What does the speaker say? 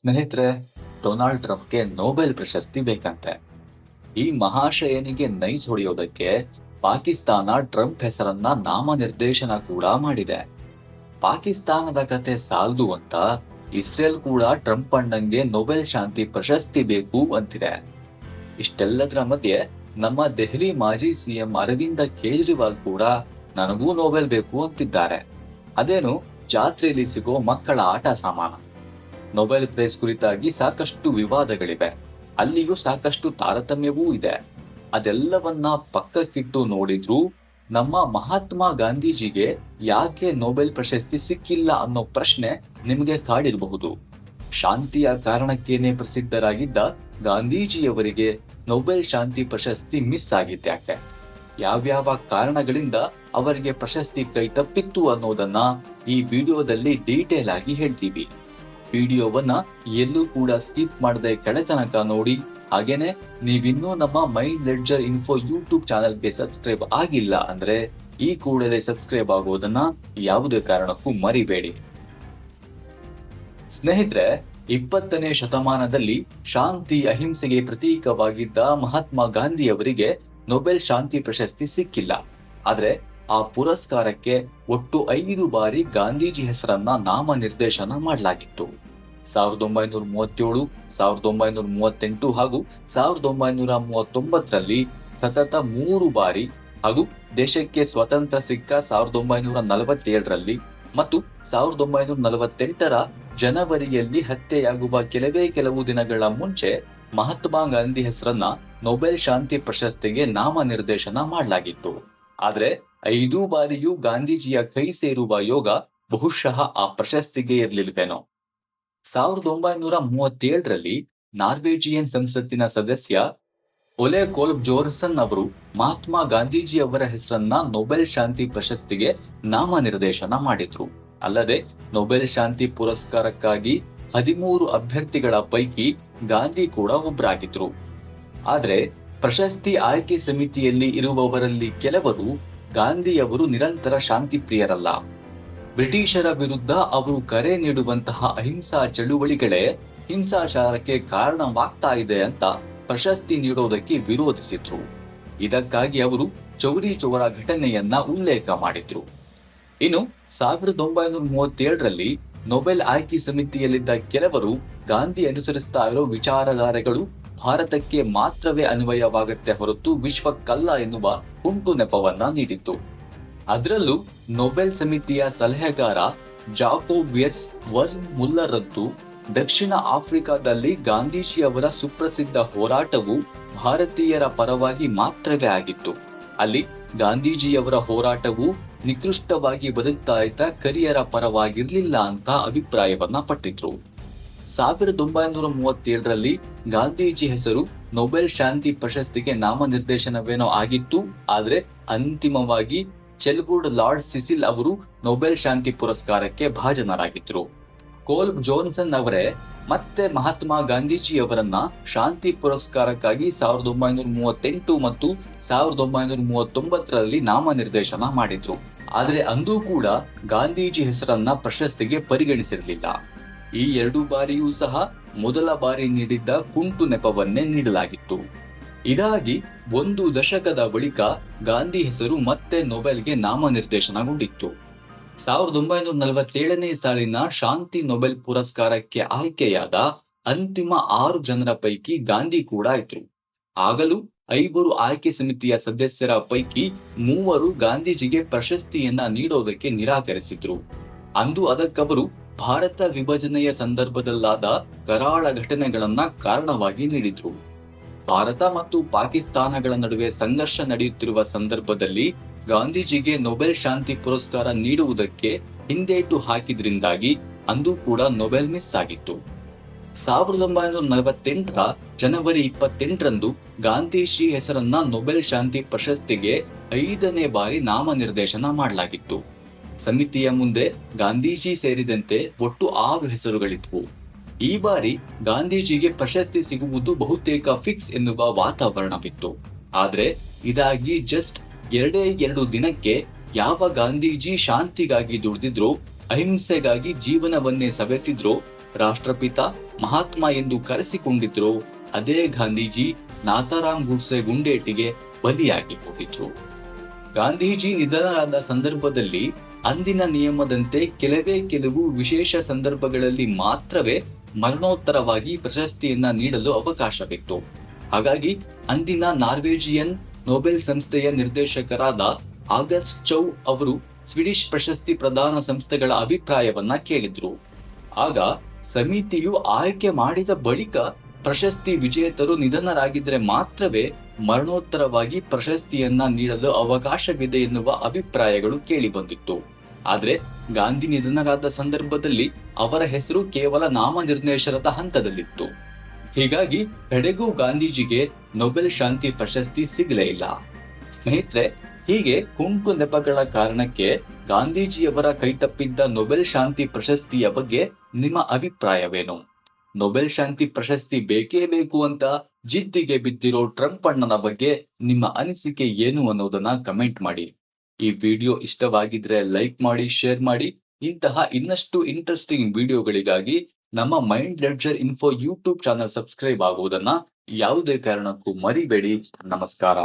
ಸ್ನೇಹಿತರೆ, Donald ಟ್ರಂಪ್ಗೆ Nobel ಪ್ರಶಸ್ತಿ ಬೇಕಂತೆ. ಈ ಮಹಾಶಯನಿಗೆ ನೈಸ್ ಹೊಡೆಯೋದಕ್ಕೆ ಪಾಕಿಸ್ತಾನ ಟ್ರಂಪ್ ಹೆಸರನ್ನ ನಾಮನಿರ್ದೇಶನ ಕೂಡ ಮಾಡಿದೆ. ಪಾಕಿಸ್ತಾನದ ಕತೆ ಸಾಲದು ಅಂತ ಇಸ್ರೇಲ್ ಕೂಡ ಟ್ರಂಪ್ ಅಣ್ಣಂಗೆ ನೊಬೆಲ್ ಶಾಂತಿ ಪ್ರಶಸ್ತಿ ಬೇಕು ಅಂತಿದೆ. ಇಷ್ಟೆಲ್ಲದರ ಮಧ್ಯೆ ನಮ್ಮ ದೆಹಲಿ ಮಾಜಿ ಸಿಎಂ ಅರವಿಂದ ಕೇಜ್ರಿವಾಲ್ ಕೂಡ ನನಗೂ ನೊಬೆಲ್ ಬೇಕು ಅಂತಿದ್ದಾರೆ. ಅದೇನು ಜಾತ್ರೆಯಲ್ಲಿ ಸಿಗೋ ಮಕ್ಕಳ ಆಟ ಸಾಮಾನ. ನೊಬೆಲ್ ಪ್ರೈಸ್ ಕುರಿತಾಗಿ ಸಾಕಷ್ಟು ವಿವಾದಗಳಿವೆ. ಅಲ್ಲಿಯೂ ಸಾಕಷ್ಟು ತಾರತಮ್ಯವೂ ಇದೆ. ಅದೆಲ್ಲವನ್ನ ಪಕ್ಕಕ್ಕಿಟ್ಟು ನೋಡಿದ್ರೂ ನಮ್ಮ ಮಹಾತ್ಮ ಗಾಂಧೀಜಿಗೆ ಯಾಕೆ ನೊಬೆಲ್ ಪ್ರಶಸ್ತಿ ಸಿಕ್ಕಿಲ್ಲ ಅನ್ನೋ ಪ್ರಶ್ನೆ ನಿಮಗೆ ಕಾಡಿರಬಹುದು. ಶಾಂತಿಯ ಕಾರಣಕ್ಕೇನೆ ಪ್ರಸಿದ್ಧರಾಗಿದ್ದ ಗಾಂಧೀಜಿಯವರಿಗೆ ನೊಬೆಲ್ ಶಾಂತಿ ಪ್ರಶಸ್ತಿ ಮಿಸ್ ಆಗಿದ್ಯಾಕೆ ಯಾವ್ಯಾವ ಕಾರಣಗಳಿಂದ ಅವರಿಗೆ ಪ್ರಶಸ್ತಿ ಕೈ ತಪ್ಪಿತ್ತು ಅನ್ನೋದನ್ನ ಈ ವಿಡಿಯೋದಲ್ಲಿ ಡೀಟೇಲ್ ಆಗಿ ಹೇಳ್ತೀವಿ. ವಿಡಿಯೋವನ್ನ ಎಲ್ಲೂ ಕೂಡ ಸ್ಕಿಪ್ ಮಾಡದೆ ಕೆಳತನಕ ನೋಡಿ. ಹಾಗೇನೆ ನೀವಿನ್ನೂ ನಮ್ಮ ಮೈಂಡ್ ಲೆಡ್ಜರ್ ಇನ್ಫೋ ಯೂಟ್ಯೂಬ್ ಚಾನೆಲ್ಗೆ ಸಬ್ಸ್ಕ್ರೈಬ್ ಆಗಿಲ್ಲ ಅಂದ್ರೆ ಈ ಕೂಡಲೇ ಸಬ್ಸ್ಕ್ರೈಬ್ ಆಗೋದನ್ನ ಯಾವುದೇ ಕಾರಣಕ್ಕೂ ಮರಿಬೇಡಿ. ಸ್ನೇಹಿತರೆ, ಇಪ್ಪತ್ತನೇ ಶತಮಾನದಲ್ಲಿ ಶಾಂತಿ ಅಹಿಂಸೆಗೆ ಪ್ರತೀಕವಾಗಿದ್ದ ಮಹಾತ್ಮ ಗಾಂಧಿಯವರಿಗೆ ನೊಬೆಲ್ ಶಾಂತಿ ಪ್ರಶಸ್ತಿ ಸಿಕ್ಕಿಲ್ಲ. ಆದ್ರೆ ಆ ಪುರಸ್ಕಾರಕ್ಕೆ ಒಟ್ಟು ಐದು ಬಾರಿ ಗಾಂಧೀಜಿ ಹೆಸರನ್ನ ನಾಮನಿರ್ದೇಶನ ಮಾಡಲಾಗಿತ್ತು. ಸಾವಿರದ ಒಂಬೈನೂರ ಮೂವತ್ತೇಳು, ಸಾವಿರದ ಒಂಬೈನೂರ ಮೂವತ್ತೆಂಟು ಹಾಗೂ ಸಾವಿರದ ಒಂಬೈನೂರ ಮೂವತ್ತೊಂಬತ್ತರಲ್ಲಿ ಸತತ ಮೂರು ಬಾರಿ ಹಾಗೂ ದೇಶಕ್ಕೆ ಸ್ವತಂತ್ರ ಸಿಕ್ಕ ಸಾವಿರದ ಒಂಬೈನೂರ ನಲವತ್ತೇಳರಲ್ಲಿ ಮತ್ತು ಸಾವಿರದ ಒಂಬೈನೂರ ನಲವತ್ತೆಂಟರ ಜನವರಿಯಲ್ಲಿ ಹತ್ಯೆಯಾಗುವ ಕೆಲವೇ ಕೆಲವು ದಿನಗಳ ಮುಂಚೆ ಮಹಾತ್ಮ ಗಾಂಧಿ ಹೆಸರನ್ನ ನೊಬೆಲ್ ಶಾಂತಿ ಪ್ರಶಸ್ತಿಗೆ ನಾಮನಿರ್ದೇಶನ ಮಾಡಲಾಗಿತ್ತು. ಆದರೆ ಐದು ಬಾರಿಯೂ ಗಾಂಧೀಜಿಯ ಕೈ ಸೇರುವ ಯೋಗ ಬಹುಶಃ ಆ ಪ್ರಶಸ್ತಿಗೆ ಇರಲಿಲ್ವೇನೋ. ಸಾವಿರದ ಒಂಬೈನೂರ ಮೂವತ್ತೇಳರಲ್ಲಿ ನಾರ್ವೇಜಿಯನ್ ಸಂಸತ್ತಿನ ಸದಸ್ಯ ಒಲೆ ಕೋಲ್ಬ್ ಜೋರ್ಸನ್ ಅವರು ಮಹಾತ್ಮ ಗಾಂಧೀಜಿ ಅವರ ಹೆಸರನ್ನ ನೊಬೆಲ್ ಶಾಂತಿ ಪ್ರಶಸ್ತಿಗೆ ನಾಮನಿರ್ದೇಶನ ಮಾಡಿದ್ರು. ಅಲ್ಲದೆ ನೊಬೆಲ್ ಶಾಂತಿ ಪುರಸ್ಕಾರಕ್ಕಾಗಿ ಹದಿಮೂರು ಅಭ್ಯರ್ಥಿಗಳ ಪೈಕಿ ಗಾಂಧಿ ಕೂಡ ಒಬ್ಬರಾಗಿದ್ರು ಆದರೆ ಪ್ರಶಸ್ತಿ ಆಯ್ಕೆ ಸಮಿತಿಯಲ್ಲಿ ಇರುವವರಲ್ಲಿ ಕೆಲವರು ಗಾಂಧಿಯವರು ನಿರಂತರ ಶಾಂತಿ ಪ್ರಿಯರಲ್ಲ ಬ್ರಿಟಿಷರ ವಿರುದ್ಧ ಅವರು ಕರೆ ನೀಡುವಂತಹ ಅಹಿಂಸಾ ಚಳುವಳಿಗಳೇ ಹಿಂಸಾಚಾರಕ್ಕೆ ಕಾರಣವಾಗ್ತಾ ಇದೆ ಅಂತ ಪ್ರಶಸ್ತಿ ನೀಡೋದಕ್ಕೆ ವಿರೋಧಿಸಿದ್ರು. ಇದಕ್ಕಾಗಿ ಅವರು ಚೌರಿ ಚೌರ ಘಟನೆಯನ್ನ ಉಲ್ಲೇಖ ಮಾಡಿದ್ರು. ಇನ್ನು ಸಾವಿರದ ಒಂಬೈನೂರ ಮೂವತ್ತೇಳರಲ್ಲಿ ನೊಬೆಲ್ ಆಯ್ಕೆ ಸಮಿತಿಯಲ್ಲಿದ್ದ ಕೆಲವರು ಗಾಂಧಿ ಅನುಸರಿಸ್ತಾ ಇರೋ ವಿಚಾರಧಾರೆಗಳು ಭಾರತಕ್ಕೆ ಮಾತ್ರವೇ ಅನ್ವಯವಾಗುತ್ತೆ ಹೊರತು ವಿಶ್ವಕ್ಕಲ್ಲ ಎನ್ನುವ ಉಂಟು ನೆಪವನ್ನ ನೀಡಿತ್ತು. ಅದರಲ್ಲೂ ನೊಬೆಲ್ ಸಮಿತಿಯ ಸಲಹೆಗಾರ ಜಾಕೋಬಿಯಸ್ ವರ್ನ್ ಮುಲ್ಲರದ್ದು ದಕ್ಷಿಣ ಆಫ್ರಿಕಾದಲ್ಲಿ ಗಾಂಧೀಜಿಯವರ ಸುಪ್ರಸಿದ್ಧ ಹೋರಾಟವು ಭಾರತೀಯರ ಪರವಾಗಿ ಮಾತ್ರವೇ ಆಗಿತ್ತು. ಅಲ್ಲಿ ಗಾಂಧೀಜಿಯವರ ಹೋರಾಟವು ನಿಕೃಷ್ಟವಾಗಿ ಬದುಕ್ತಾ ಇದ್ದ ಕರಿಯರ ಪರವಾಗಿರ್ಲಿಲ್ಲ ಅಂತ ಅಭಿಪ್ರಾಯವನ್ನ ಪಟ್ಟಿದ್ರು. ಸಾವಿರದ ಒಂಬೈನೂರ ಮೂವತ್ತೇಳರಲ್ಲಿ ಗಾಂಧೀಜಿ ಹೆಸರು ನೊಬೆಲ್ ಶಾಂತಿ ಪ್ರಶಸ್ತಿಗೆ ನಾಮನಿರ್ದೇಶನವೇನೋ ಆಗಿತ್ತು, ಆದರೆ ಅಂತಿಮವಾಗಿ ಚೆಲ್ವುಡ್ ಲಾರ್ಡ್ ಸಿಸಿಲ್ ಅವರು ನೊಬೆಲ್ ಶಾಂತಿ ಪುರಸ್ಕಾರಕ್ಕೆ ಭಾಜನರಾಗಿದ್ದರು ಕೋಲ್ಬ್ ಜೋನ್ಸನ್ ಅವರೇ ಮತ್ತೆ ಮಹಾತ್ಮ ಗಾಂಧೀಜಿಯವರನ್ನ ಶಾಂತಿ ಪುರಸ್ಕಾರಕ್ಕಾಗಿ ಸಾವಿರದ ಒಂಬೈನೂರ ಮೂವತ್ತೆಂಟು ಮತ್ತು ಸಾವಿರದ ಒಂಬೈನೂರ ಮೂವತ್ತೊಂಬತ್ತರಲ್ಲಿ ನಾಮನಿರ್ದೇಶನ ಮಾಡಿದ್ರು. ಆದರೆ ಅಂದೂ ಕೂಡ ಗಾಂಧೀಜಿ ಹೆಸರನ್ನ ಪ್ರಶಸ್ತಿಗೆ ಪರಿಗಣಿಸಿರಲಿಲ್ಲ. ಈ ಎರಡು ಬಾರಿಯೂ ಸಹ ಮೊದಲ ಬಾರಿ ನೀಡಿದ್ದ ಕುಂಟು ನೆಪವನ್ನೇ ನೀಡಲಾಗಿತ್ತು. ಇದಾಗಿ ಒಂದು ದಶಕದ ಬಳಿಕ ಗಾಂಧಿ ಹೆಸರು ಮತ್ತೆ ನೊಬೆಲ್ಗೆ ನಾಮನಿರ್ದೇಶನಗೊಂಡಿತ್ತು. ಸಾವಿರದ ಒಂಬೈನೂರ ನಲವತ್ತೇಳನೇ ಸಾಲಿನ ಶಾಂತಿ ನೊಬೆಲ್ ಪುರಸ್ಕಾರಕ್ಕೆ ಆಯ್ಕೆಯಾದ ಅಂತಿಮ ಆರು ಜನರ ಪೈಕಿ ಗಾಂಧಿ ಕೂಡ ಇದ್ರು ಆಗಲೂ ಐವರು ಆಯ್ಕೆ ಸಮಿತಿಯ ಸದಸ್ಯರ ಪೈಕಿ ಮೂವರು ಗಾಂಧೀಜಿಗೆ ಪ್ರಶಸ್ತಿಯನ್ನ ನೀಡೋದಕ್ಕೆ ನಿರಾಕರಿಸಿದ್ರು. ಅಂದು ಅದಕ್ಕವರು ಭಾರತ ವಿಭಜನೆಯ ಸಂದರ್ಭದಲ್ಲಾದ ಕರಾಳ ಘಟನೆಗಳನ್ನ ಕಾರಣವಾಗಿ ನೀಡಿದ್ರು. ಭಾರತ ಮತ್ತು ಪಾಕಿಸ್ತಾನಗಳ ನಡುವೆ ಸಂಘರ್ಷ ನಡೆಯುತ್ತಿರುವ ಸಂದರ್ಭದಲ್ಲಿ ಗಾಂಧೀಜಿಗೆ ನೊಬೆಲ್ ಶಾಂತಿ ಪುರಸ್ಕಾರ ನೀಡುವುದಕ್ಕೆ ಹಿಂದೇಟು ಹಾಕಿದ್ರಿಂದಾಗಿ ಅಂದು ಕೂಡ ನೊಬೆಲ್ ಮಿಸ್ ಆಗಿತ್ತು. ಸಾವಿರದ ಒಂಬೈನೂರ ನಲವತ್ತೆಂಟರ ಜನವರಿ ಇಪ್ಪತ್ತೆಂಟರಂದು ಗಾಂಧೀಜಿ ಹೆಸರನ್ನ ನೊಬೆಲ್ ಶಾಂತಿ ಪ್ರಶಸ್ತಿಗೆ ಐದನೇ ಬಾರಿ ನಾಮನಿರ್ದೇಶನ ಮಾಡಲಾಗಿತ್ತು. ಸಮಿತಿಯ ಮುಂದೆ ಗಾಂಧೀಜಿ ಸೇರಿದಂತೆ ಒಟ್ಟು ಆರು ಹೆಸರುಗಳಿದ್ವು. ಈ ಬಾರಿ ಗಾಂಧೀಜಿಗೆ ಪ್ರಶಸ್ತಿ ಸಿಗುವುದು ಬಹುತೇಕ ಫಿಕ್ಸ್ ಎನ್ನುವ ವಾತಾವರಣವಿತ್ತು. ಆದರೆ ಇದಾಗಿ ಜಸ್ಟ್ ಎರಡೇ ಎರಡು ದಿನಕ್ಕೆ ಯಾವ ಗಾಂಧೀಜಿ ಶಾಂತಿಗಾಗಿ ದುಡಿದಿದ್ರೋ, ಅಹಿಂಸೆಗಾಗಿ ಜೀವನವನ್ನೇ ಸವೆಸಿದ್ರೋ, ರಾಷ್ಟ್ರಪಿತ ಮಹಾತ್ಮ ಎಂದು ಕರೆಸಿಕೊಂಡಿದ್ರು, ಅದೇ ಗಾಂಧೀಜಿ ನಾಥಾರಾಮ್ ಗುಡ್ಸೆ ಗುಂಡೇಟಿಗೆ ಬಲಿಯಾಗಿ ಹೋಗಿದ್ರು ಗಾಂಧೀಜಿ ನಿಧನರಾದ ಸಂದರ್ಭದಲ್ಲಿ ಅಂದಿನ ನಿಯಮದಂತೆ ಕೆಲವೇ ಕೆಲವು ವಿಶೇಷ ಸಂದರ್ಭಗಳಲ್ಲಿ ಮಾತ್ರವೇ ಮರಣೋತ್ತರವಾಗಿ ಪ್ರಶಸ್ತಿಯನ್ನ ನೀಡಲು ಅವಕಾಶವಿತ್ತು. ಹಾಗಾಗಿ ಅಂದಿನ ನಾರ್ವೇಜಿಯನ್ ನೊಬೆಲ್ ಸಂಸ್ಥೆಯ ನಿರ್ದೇಶಕರಾದ ಆಗಸ್ಟ್ ಚೌ ಅವರು ಸ್ವಿಡಿಷ್ ಪ್ರಶಸ್ತಿ ಪ್ರದಾನ ಸಂಸ್ಥೆಗಳ ಅಭಿಪ್ರಾಯವನ್ನ ಕೇಳಿದ್ರು. ಆಗ ಸಮಿತಿಯು ಆಯ್ಕೆ ಮಾಡಿದ ಬಳಿಕ ಪ್ರಶಸ್ತಿ ವಿಜೇತರು ನಿಧನರಾಗಿದ್ದರೆ ಮಾತ್ರವೇ ಮರಣೋತ್ತರವಾಗಿ ಪ್ರಶಸ್ತಿಯನ್ನ ನೀಡಲು ಅವಕಾಶವಿದೆ ಎನ್ನುವ ಅಭಿಪ್ರಾಯಗಳು ಕೇಳಿಬಂದಿತ್ತು. ಆದ್ರೆ ಗಾಂಧಿ ನಿಧನರಾದ ಸಂದರ್ಭದಲ್ಲಿ ಅವರ ಹೆಸರು ಕೇವಲ ನಾಮನಿರ್ದೇಶನದ ಹಂತದಲ್ಲಿತ್ತು. ಹೀಗಾಗಿ ಕಡೆಗೂ ಗಾಂಧೀಜಿಗೆ ನೊಬೆಲ್ ಶಾಂತಿ ಪ್ರಶಸ್ತಿ ಸಿಗಲೇ ಇಲ್ಲ. ಸ್ನೇಹಿತರೆ, ಹೀಗೆ ಕುಂಟು ನೆಪಗಳ ಕಾರಣಕ್ಕೆ ಗಾಂಧೀಜಿಯವರ ಕೈತಪ್ಪಿದ್ದ ನೊಬೆಲ್ ಶಾಂತಿ ಪ್ರಶಸ್ತಿಯ ಬಗ್ಗೆ ನಿಮ್ಮ ಅಭಿಪ್ರಾಯವೇನು? ನೊಬೆಲ್ ಶಾಂತಿ ಪ್ರಶಸ್ತಿ ಬೇಕೇ ಬೇಕು ಅಂತ ಜಿದ್ದಿಗೆ ಬಿದ್ದಿರೋ ಟ್ರಂಪ್ ಅಣ್ಣನ ಬಗ್ಗೆ ನಿಮ್ಮ ಅನಿಸಿಕೆ ಏನು ಅನ್ನೋದನ್ನ ಕಮೆಂಟ್ ಮಾಡಿ. ಈ ವಿಡಿಯೋ ಇಷ್ಟವಾಗಿದ್ರೆ ಲೈಕ್ ಮಾಡಿ, ಶೇರ್ ಮಾಡಿ. ಇಂತಹ ಇನ್ನಷ್ಟು ಇಂಟ್ರೆಸ್ಟಿಂಗ್ ವಿಡಿಯೋಗಳಿಗಾಗಿ ನಮ್ಮ mind ledger info YouTube channel subscribe ಆಗುವುದನ್ನ ಯಾವುದೇ ಕಾರಣಕ್ಕೂ ಮರಿಬೇಡಿ. ನಮಸ್ಕಾರ.